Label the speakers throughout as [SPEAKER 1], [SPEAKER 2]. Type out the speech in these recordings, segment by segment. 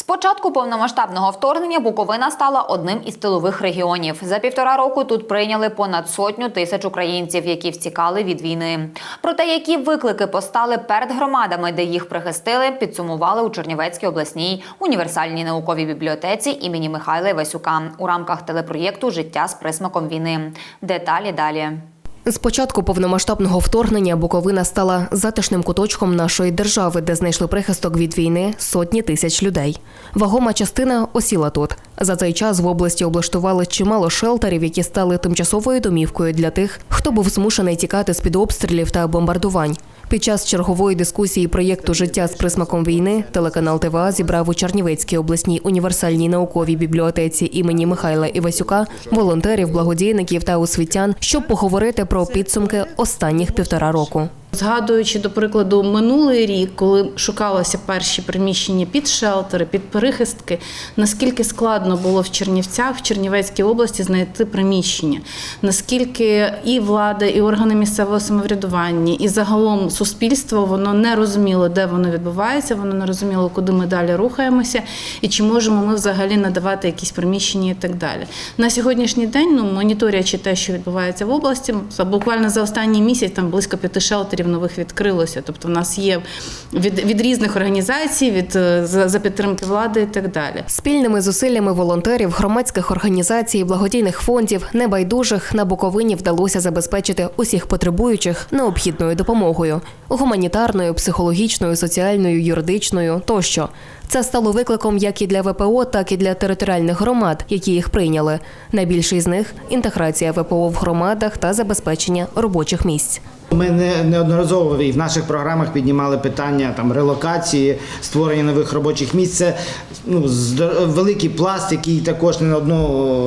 [SPEAKER 1] З початку повномасштабного вторгнення Буковина стала одним із тилових регіонів. За півтора року тут прийняли понад сотню тисяч українців, які втікали від війни. Про те, які виклики постали перед громадами, де їх прихистили, підсумували у Чернівецькій обласній універсальній науковій бібліотеці імені Михайла Івасюка у рамках телепроєкту Життя з присмаком війни. Деталі далі.
[SPEAKER 2] З початку повномасштабного вторгнення Буковина стала затишним куточком нашої держави, де знайшли прихисток від війни сотні тисяч людей. Вагома частина осіла тут. За цей час в області облаштували чимало шелтерів, які стали тимчасовою домівкою для тих, хто був змушений тікати з під обстрілів та бомбардувань. Під час чергової дискусії проєкту Життя з присмаком війни телеканал ТВА зібрав у Чернівецькій обласній універсальній науковій бібліотеці імені Михайла Івасюка волонтерів, благодійників та освітян, щоб поговорити про підсумки останніх півтора року.
[SPEAKER 3] Згадуючи, до прикладу, минулий рік, коли шукалося перші приміщення під шелтери, під перехистки, наскільки складно було в Чернівцях, в Чернівецькій області знайти приміщення, наскільки і влада, і органи місцевого самоврядування, і загалом суспільство воно не розуміло, де воно відбувається, воно не розуміло, куди ми далі рухаємося, і чи можемо ми взагалі надавати якісь приміщення і так далі. На сьогоднішній день, ну моніторячи те, що відбувається в області, буквально за останній місяць там близько п'яти шелтерів нових відкрилося. Тобто, в нас є від, від різних організацій, від е, за, за підтримки влади і так далі.
[SPEAKER 2] Спільними зусиллями волонтерів, громадських організацій, благодійних фондів, небайдужих на Буковині вдалося забезпечити усіх потребуючих необхідною допомогою гуманітарною, психологічною, соціальною, юридичною тощо. Це стало викликом як і для ВПО, так і для територіальних громад, які їх прийняли. Найбільший з них інтеграція ВПО в громадах та забезпечення робочих місць.
[SPEAKER 4] Ми не неодноразово і в наших програмах піднімали питання там релокації, створення нових робочих місць. Це ну здор- великий пласт, який також не на одну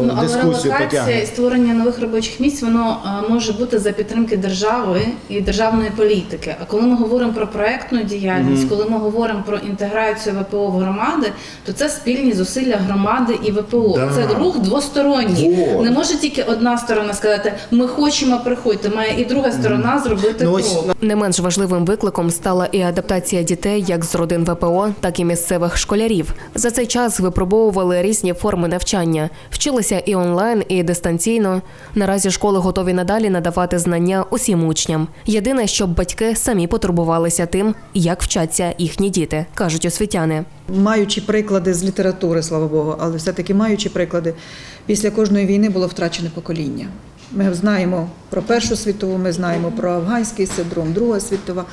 [SPEAKER 3] Ну, але
[SPEAKER 4] дискусію
[SPEAKER 3] релокація
[SPEAKER 4] потягне.
[SPEAKER 3] і створення нових робочих місць воно е, може бути за підтримки держави і державної політики. А коли ми говоримо про проектну діяльність, коли ми говоримо про інтеграцію ВПО в громади, то це спільні зусилля громади і ВПО.
[SPEAKER 5] Да.
[SPEAKER 3] Це рух двосторонній.
[SPEAKER 5] Вот.
[SPEAKER 3] Не може тільки одна сторона сказати, ми хочемо приходьте. Має і друга сторона зробити
[SPEAKER 4] Ну, ось,
[SPEAKER 3] крок.
[SPEAKER 2] Не менш важливим викликом стала і адаптація дітей як з родин ВПО, так і місцевих школярів. За цей час випробовували різні форми навчання, вчилися і онлайн, і дистанційно. Наразі школи готові надалі надавати знання усім учням. Єдине, щоб батьки самі потурбувалися тим, як вчаться їхні діти, кажуть освітяни.
[SPEAKER 6] Маючи приклади з літератури, слава Богу, але все-таки маючи приклади, після кожної війни було втрачене покоління. Ми знаємо про Першу світову, ми знаємо про афганський синдром, Друга світова.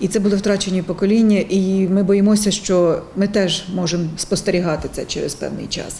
[SPEAKER 6] І це були втрачені покоління, і ми боїмося, що ми теж можемо спостерігати це через певний час.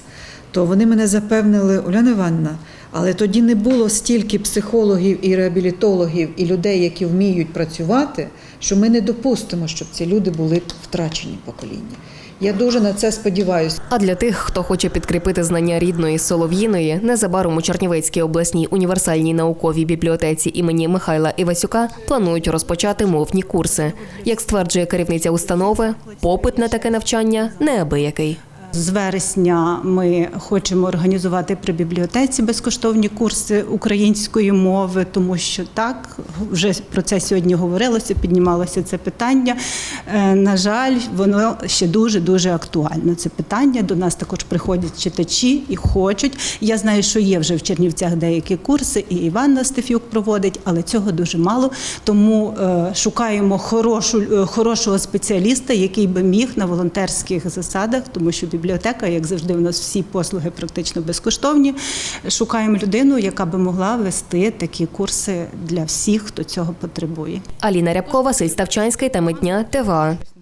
[SPEAKER 6] То вони мене запевнили, Уляна Івановна, але тоді не було стільки психологів і реабілітологів і людей, які вміють працювати, що ми не допустимо, щоб ці люди були втрачені покоління. Я дуже на це сподіваюся.
[SPEAKER 2] А для тих, хто хоче підкріпити знання рідної солов'їної, незабаром у Чернівецькій обласній універсальній науковій бібліотеці імені Михайла Івасюка планують розпочати мовні курси. Як стверджує керівниця установи, попит на таке навчання неабиякий.
[SPEAKER 7] З вересня ми хочемо організувати при бібліотеці безкоштовні курси української мови, тому що так вже про це сьогодні говорилося, піднімалося це питання. Е, На жаль, воно ще дуже дуже актуально. Це питання до нас також приходять читачі і хочуть. Я знаю, що є вже в Чернівцях деякі курси, і Іванна Стефюк проводить, але цього дуже мало. Тому е, шукаємо хорошу, е, хорошого спеціаліста, який би міг на волонтерських засадах, тому що бібліотека, як завжди, у нас всі послуги практично безкоштовні. Шукаємо людину, яка би могла вести такі курси для всіх, хто цього потребує.
[SPEAKER 2] Аліна Рябкова, Василь Ставчанський та Митня ТВА.